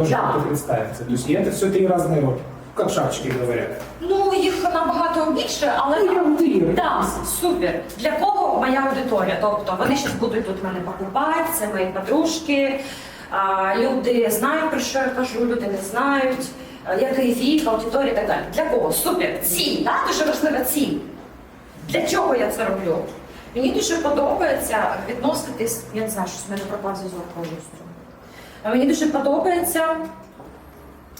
Тоже Да. как-то представиться. То есть это все три разные роли. Как шапочки говорят. Ну, їх набагато більше, але Ну, я утрирую. Так, супер. Для кого моя аудиторія? Тобто вони зараз будуть тут мене покупати, це мої подружки. А, люди знають, про що я кажу, люди не знають, а, який вік, аудиторія і так далі. Для кого? Супер. Ціль, так? Дуже важлива ціль. Для чого я це роблю? Мені дуже подобається відноситись, я не знаю, що з мене пропав зв'язок повністю. Мені дуже подобається.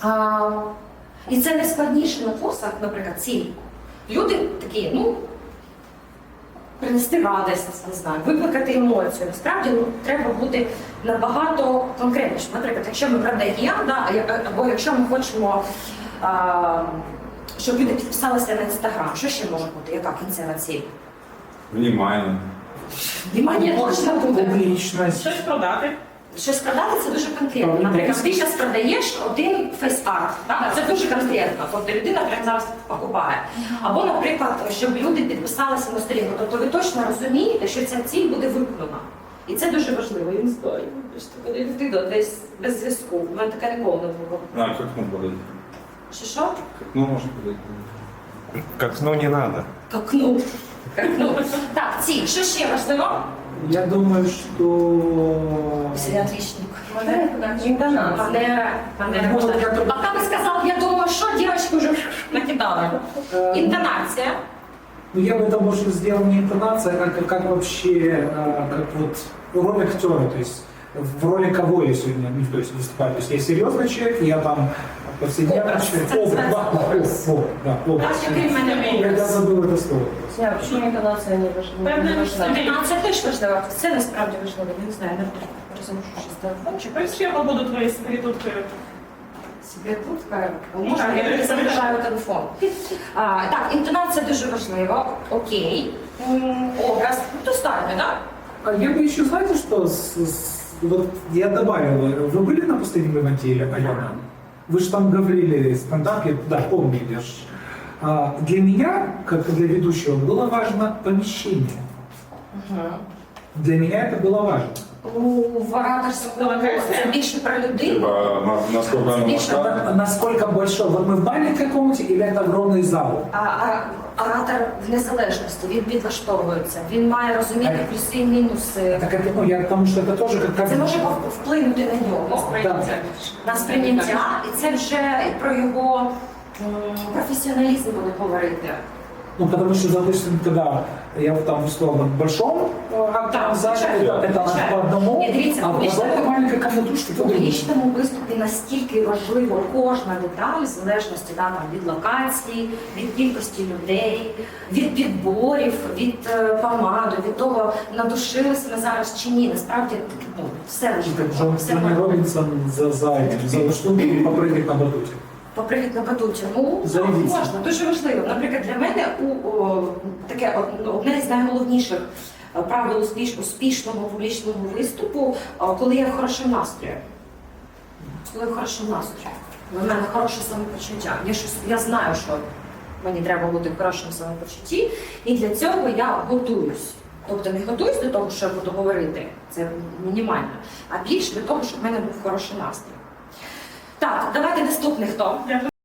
А, і це найскладніше на курсах, наприклад, ціль. Люди такі, ну, принести радість, не знаю, викликати емоцію. Насправді ну, треба бути набагато конкретніше. Наприклад, якщо ми продаємо, да, або якщо ми хочемо, а, щоб люди підписалися на інстаграм, що ще може бути? Яка кінцева ціль? Внимание. Внимання точно буде. Публичность. Щось продати. Щось продати це дуже конкретно. Наприклад, ти зараз продаєш один фейс-арт. так? Це дуже конкретно. Тобто людина прямо зараз покупає. Або, наприклад, щоб люди підписалися на сторінку. Тобто ви точно розумієте, що ця ціль буде виконана. І це дуже важливо. Я не знаю, людина десь без зв'язку. У мене таке ніколи не було. А, как ну подойти? Що що? Как ну можно подойти? К окну не надо. Как ну. Как ну. Так, ціль. Що ще важливо? Я думаю, что... Сергій отличник. Інтонація. Панера, панера. Ну, вот я только- Пока ви сказав, я думаю, що дівчинку вже накидала. э, Інтонація. Ну, я бы это больше сделал не интонация, а как, как вообще, а, как вот роль актера, то есть в роли кого я сегодня ну, то есть, выступаю. То есть я серьезный человек, я там повседневный Образ. человек. Это Образ, называется да, образ. образ, да, образ. Так, який в мене Я, я образ. забыл это слово. Не, почему интонация не важна? Певне, Не важна. Інтонація теж важлива. Це насправді важливо. Я не знаю, не розумію, що з телефон. Чи прищема будуть твої секретутки? Себе тут е, можна, я не заважаю телефон. А, так, інтонація дуже важлива. Окей. М, Образ. Ну, достатньо, так? А я бы еще, знаете, что с- с- вот я добавил, вы были на пустыне Левантии, Алена? Вы же там говорили стендап, я, да, помнили ж. А, для меня, как для ведущего, было важно помещение. Для меня это было важно. У вараторському це більше про людину. Типа, на- насколько оно Видишь, масштабно? На- Насколько большой? Вот мы в баре каком-то или это огромный зал? А, а оратор в незалежності, він підлаштовується, він має розуміти плюси і мінуси. Так это, ну, я потому что это тоже как... как Це може пов- вплинути на нього, Да. на сприйняття, і це вже про його м, професіоналізм буде говорити. Ну, потому что, допустим, когда я вот там выступал в большом э, актовом зале, звичайно, это, это звичайно. по одному, Ні, дивіться, а в публічно- какой-то маленькой комнатушке В то другое. публічному виступі настільки важливо кожна деталь, в залежності да, там, від локації, від кількості людей, від підборів, від е, помаду, від того, надушилися ми зараз чи ні. Насправді ну, все Как важливо. Джон, Все Джонни важливо. Робинсон за, за этим, за штуку и попрыгать на батуте. Попривід на батуті. Ну, Зайдіть. можна, дуже важливо. Наприклад, для мене у, о, таке одне з найголовніших е, правил успіш, успішного публічного виступу, е, коли я в хорошому настрої. Коли я в хорошому настрої. У мене хороше самопочуття. Я, щось, я знаю, що мені треба бути в хорошому самопочутті, і для цього я готуюсь. Тобто не готуюсь до того, що я буду говорити, це мінімально, а більше до того, щоб в мене був хороший настрій. Так, давайте наступний хто. Я